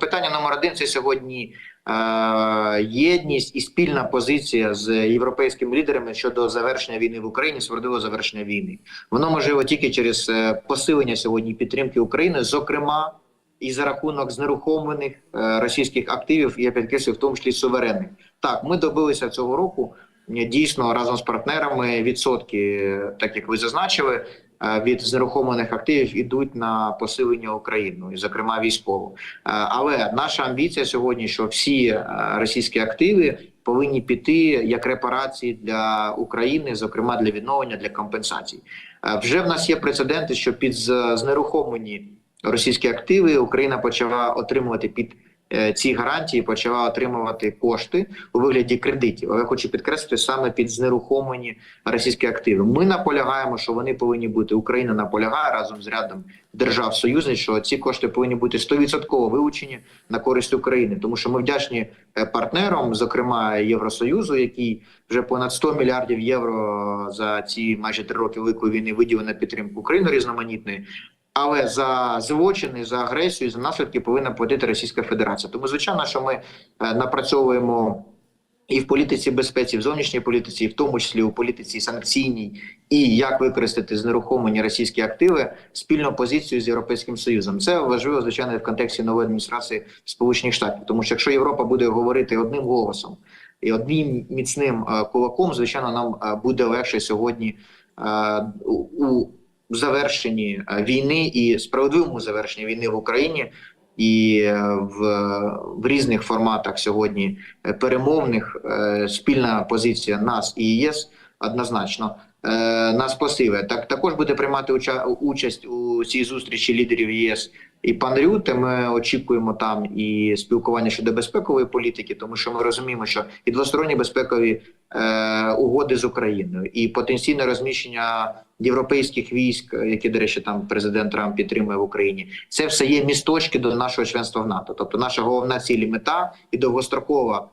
Питання номер один це сьогодні е, єдність і спільна позиція з європейськими лідерами щодо завершення війни в Україні, справедливого завершення війни. Воно можливо тільки через е, посилення сьогодні підтримки України, зокрема і за рахунок знерухомлених е, російських активів, я підкреслюю, в тому числі суверенних. Так, ми добилися цього року дійсно разом з партнерами відсотки, так як ви зазначили, е, від знерухомлених активів ідуть на посилення України, і зокрема військово. Е, Але наша амбіція сьогодні, що всі е, російські активи повинні піти як репарації для України, зокрема для відновлення для компенсацій. Вже в нас є прецеденти, що під знерухомлені російські активи Україна почала отримувати під ці гарантії, почала отримувати кошти у вигляді кредитів. Але я хочу підкреслити саме під знерухомлені російські активи. Ми наполягаємо, що вони повинні бути. Україна наполягає разом з рядом держав союзниць, що ці кошти повинні бути 100% вилучені на користь України, тому що ми вдячні е, партнерам, зокрема Євросоюзу, який вже понад 100 мільярдів євро за ці майже три роки великої війни виділив на підтримку України різноманітної. Але за злочини, за агресію, за наслідки повинна платити Російська Федерація. Тому звичайно, що ми е, напрацьовуємо і в політиці безпеці, в зовнішній політиці, і в тому числі у політиці санкційній, і як використати знерухомлені російські активи спільну позицію з європейським союзом. Це важливо звичайно в контексті нової адміністрації Сполучених Штатів, тому що якщо Європа буде говорити одним голосом і одним міцним е, кулаком, звичайно, нам е, буде легше сьогодні у. Завершенні е, війни і справедливому завершенні війни в Україні і е, в, в різних форматах сьогодні е, перемовних спільна позиція нас і ЄС однозначно нас посилює. Так також буде приймати уча, участь у цій зустрічі лідерів ЄС і пан Рюте. Ми очікуємо там і спілкування щодо безпекової політики, тому що ми розуміємо, що і двосторонні безпекові е, угоди з Україною, і потенційне розміщення європейських військ, які, до речі, там президент Трамп підтримує в Україні. Це все є місточки до нашого членства в НАТО. Тобто, наша головна ціль і мета і довгострокова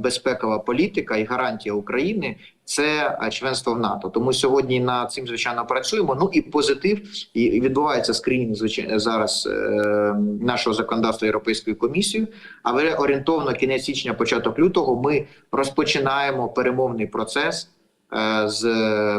безпекова політика і гарантія України це е, членство в НАТО. Тому сьогодні над цим звичайно працюємо. Ну і позитив і відбувається скринінг звичайно зараз е, нашого законодавства Європейською комісією. Але орієнтовно кінець січня, початок лютого, ми розпочинаємо перемовний процес е, з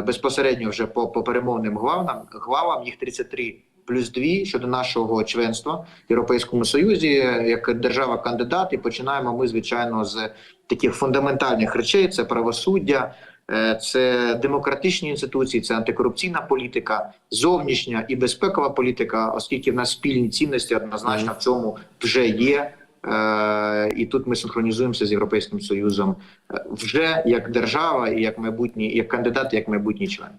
безпосередньо вже по, по перемовним главам, главам їх 33 плюс 2 щодо нашого членства в Європейському Союзі як держава-кандидат. І починаємо ми, звичайно, з таких фундаментальних речей: це правосуддя. е, Це демократичні інституції, це антикорупційна політика, зовнішня і безпекова політика, оскільки в нас спільні цінності однозначно в цьому вже є. Е, І тут ми синхронізуємося з європейським союзом е, вже як держава і як майбутній, як кандидат, як майбутній член.